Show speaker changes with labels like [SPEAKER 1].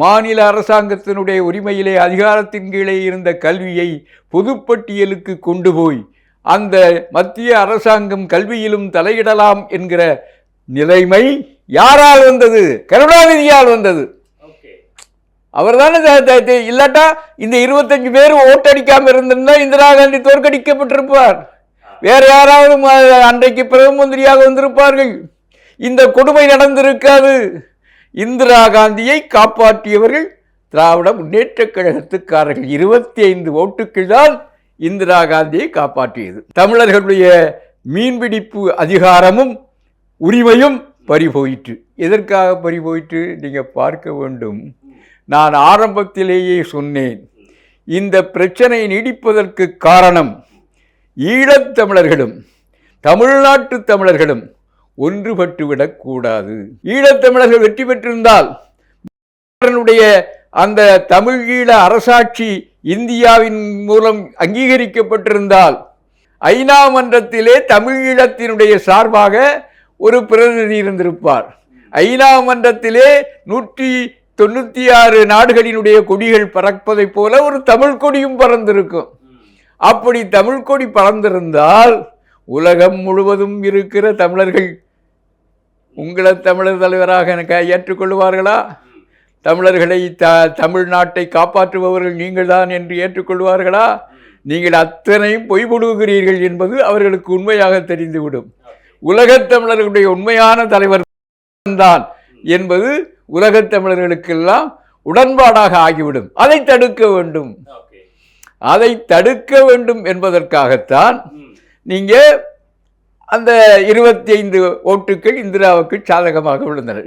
[SPEAKER 1] மாநில அரசாங்கத்தினுடைய உரிமையிலே அதிகாரத்தின் கீழே இருந்த கல்வியை பொதுப்பட்டியலுக்கு கொண்டு போய் அந்த மத்திய அரசாங்கம் கல்வியிலும் தலையிடலாம் என்கிற நிலைமை யாரால் வந்தது? கருணாநிதியால் வந்தது. அவர் தானே இல்லாட்டா இந்த இருபத்தஞ்சு பேர் ஓட்டடிக்காம இருந்திருந்தா இந்திரா காந்தி தோற்கடிக்கப்பட்டிருப்பார். வேற யாராவது அன்றைக்கு பிரதம மந்திரியாக வந்திருப்பார்கள். இந்த கொடுமை நடந்திருக்காது. இந்திரா காந்தியை காப்பாற்றியவர்கள் திராவிட முன்னேற்ற கழகத்துக்காரர்கள். இருபத்தி ஐந்து ஓட்டுக்கள் தான் இந்திரா காந்தியை காப்பாற்றியது. தமிழர்களுடைய மீன்பிடிப்பு அதிகாரமும் உரிமையும் பறிபோயிற்று. எதற்காக பறிபோயிற்று? நீங்கள் பார்க்க வேண்டும். நான் ஆரம்பத்திலேயே சொன்னேன். இந்த பிரச்சனை நீடிப்பதற்கு காரணம் ஈழத் தமிழர்களும் தமிழ்நாட்டு தமிழர்களும் ஒன்றுபட்டுவிடக் கூடாது ஈழத்தமிழர்கள் வெற்றி பெற்றிருந்தால் அந்த தமிழீழ அரசாட்சி இந்தியாவின் மூலம் அங்கீகரிக்கப்பட்டிருந்தால் ஐநா மன்றத்திலே தமிழீழத்தினுடைய சார்பாக ஒரு பிரதிநிதி இருந்திருப்பார். ஐநா மன்றத்திலே நூற்றி தொண்ணூற்றி ஆறு நாடுகளினுடைய கொடிகள் பறப்பதைப் போல ஒரு தமிழ் கொடியும் பறந்திருக்கும். அப்படி தமிழ் கொடி பறந்திருந்தால் உலகம் முழுவதும் இருக்கிற தமிழர்கள் உங்களை தமிழர் தலைவராக எனக்கு ஏற்றுக்கொள்வார்களா? தமிழர்களை த தமிழ்நாட்டை காப்பாற்றுபவர்கள் நீங்கள்தான் என்று ஏற்றுக்கொள்வார்களா? நீங்கள் அத்தனையும் பொய் கொடுக்கிறீர்கள் என்பது அவர்களுக்கு உண்மையாக தெரிந்துவிடும். உலகத் தமிழர்களுடைய உண்மையான தலைவர் தான் என்பது உலகத் தமிழர்களுக்கெல்லாம் உடன்பாடாக ஆகிவிடும். அதை தடுக்க வேண்டும். அதை தடுக்க வேண்டும் என்பதற்காகத்தான் நீங்க அந்த இருபத்தி ஐந்து ஓட்டுகள் இந்திராவுக்கு சாதகமாக விழுந்தன.